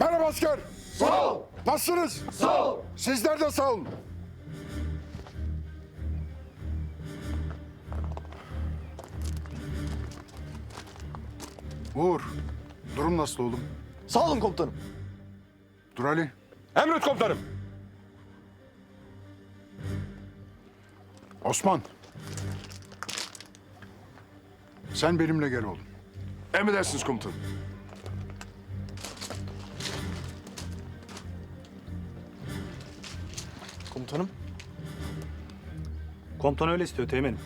Merhaba asker. Sağ ol. Nasılsınız? Sağ ol. Sizler de sağ olun. Uğur, durum nasıl oğlum? Sağ olun komutanım. Dur Ali. Emret komutanım. Osman. Sen benimle gel oğlum. Emredersiniz komutanım. Komutanım. Komutan öyle istiyor teğmenim.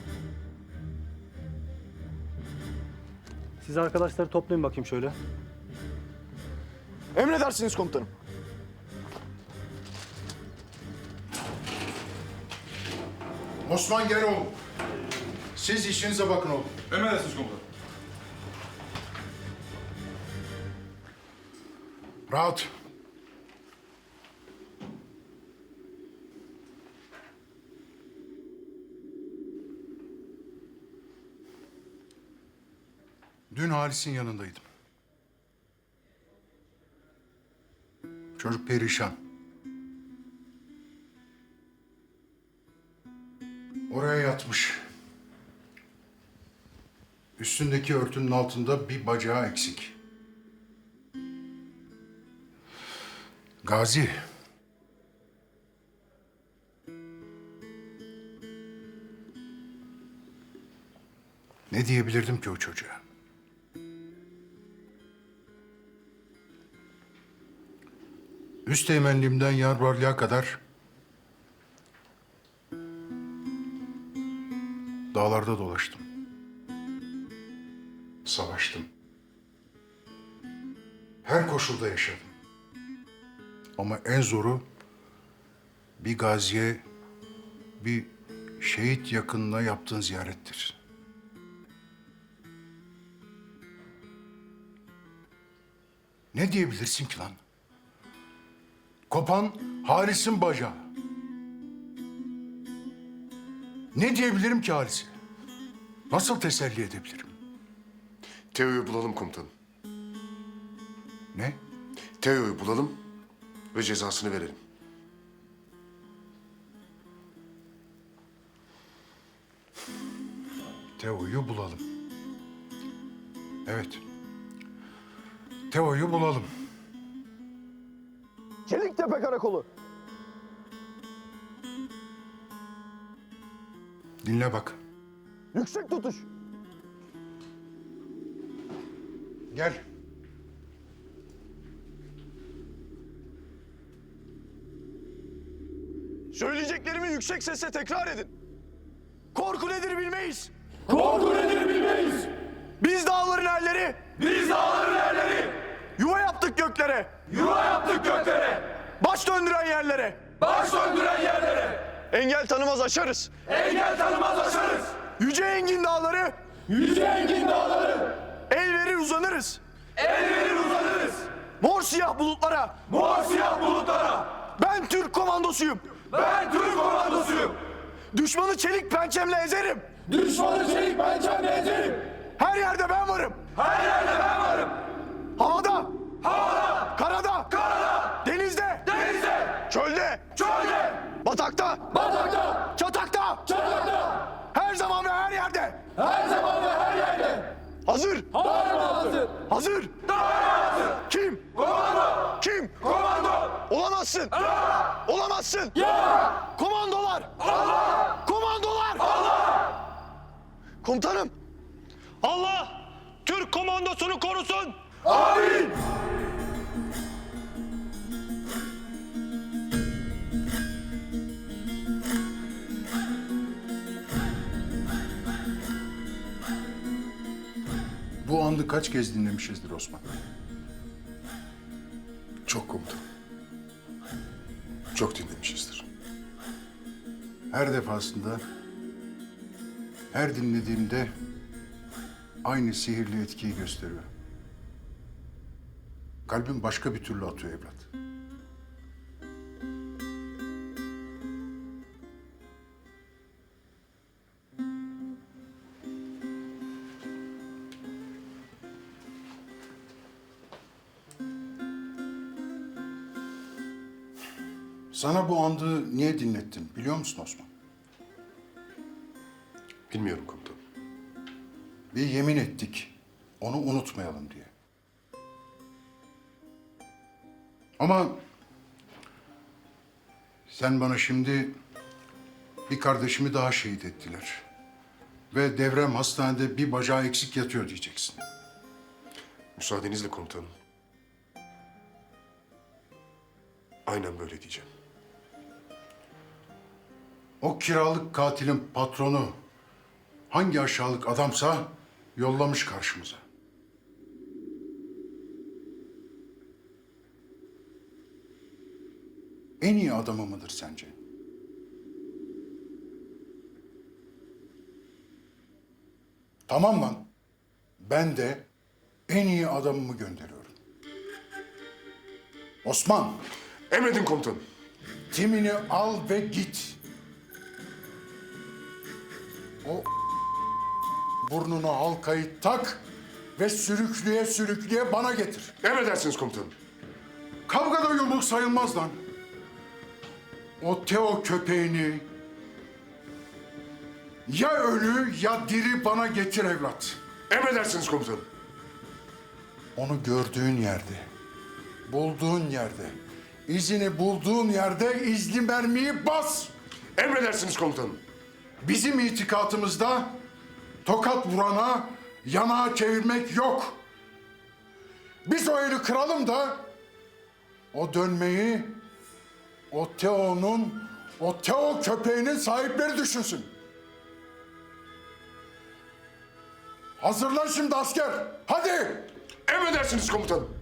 Siz arkadaşları toplayın bakayım şöyle. Emredersiniz komutanım. Osman gel oğlum. Siz işinize bakın oğlum. Emredersiniz komutanım. Rahat. Dün Halis'in yanındaydım. Çocuk perişan. Yatmış. Üstündeki örtünün altında bir bacağı eksik. Gazi. Ne diyebilirdim ki o çocuğa? Üst teğmenliğimden yarvarlığa kadar dağlarda dolaştım. Savaştım. Her koşulda yaşadım. Ama en zoru bir gaziye, bir şehit yakınına yaptığın ziyarettir. Ne diyebilirsin ki lan? Kopan Halis'in bacağı. Ne diyebilirim ki Halis'e? Nasıl teselli edebilirim? Teo'yu bulalım komutanım. Ne? Teo'yu bulalım ve cezasını verelim. Teo'yu bulalım. Evet. Teo'yu bulalım. Çeliktepe Karakolu. Dinle bak. Yüksek tutuş. Gel. Söyleyeceklerimi yüksek sesle tekrar edin. Korku nedir bilmeyiz. Korku nedir bilmeyiz. Biz dağların erleri. Biz dağların erleri. Yuva yaptık göklere. Yuva yaptık göklere. Baş döndüren yerlere. Baş döndüren yerlere. Engel tanımaz aşarız. Engel tanımaz aşarız. Yüce engin dağları. Yüce engin dağları. El verir uzanırız. El verir uzanırız. Mor siyah bulutlara. Mor siyah bulutlara. Ben Türk komandosuyum. Ben Türk komandosuyum. Düşmanı çelik pençemle ezerim. Düşmanı çelik pençemle ezerim. Her yerde ben varım. Her yerde ben varım. Havada, Havada, karada, Olamazsın. Olamazsın. Ya. Komandolar. Allah. Komandolar. Allah. Komutanım. Allah Türk komandosunu korusun. Amin. Bu andı kaç kez dinlemişizdir Osman? Çok komutanım. Çok dinlemişizdir. Her defasında, her dinlediğimde aynı sihirli etkiyi gösteriyor. Kalbim başka bir türlü atıyor evlat. Sana bu andığı niye dinlettim biliyor musun Osman? Bilmiyorum komutanım. Bir yemin ettik. Onu unutmayalım diye. Ama sen bana şimdi bir kardeşimi daha şehit ettiler. Ve devrem hastanede bir bacağı eksik yatıyor diyeceksin. Müsaadenizle komutanım. Aynen böyle diyeceğim. O kiralık katilin patronu hangi aşağılık adamsa yollamış karşımıza. En iyi adamı mıdır sence? Tamam lan. Ben de en iyi adamımı gönderiyorum. Osman, Emredin komutanım. timini al ve git. O burnuna halkayı tak ve sürükleye sürükleye bana getir. Emredersiniz komutanım. Kavgada yumruk sayılmaz lan. O Teo köpeğini ya ölü ya diri bana getir evlat. Emredersiniz komutanım. Onu gördüğün yerde, bulduğun yerde, izini bulduğun yerde izli mermiyi bas. Emredersiniz komutanım. Bizim itikatımızda tokat vurana yanağı çevirmek yok. Biz o eli kıralım da o dönmeyi o Teo'nun, o Teo köpeğinin sahipleri düşünsün. Hazırlan şimdi asker. Hadi. Emredersiniz komutanım.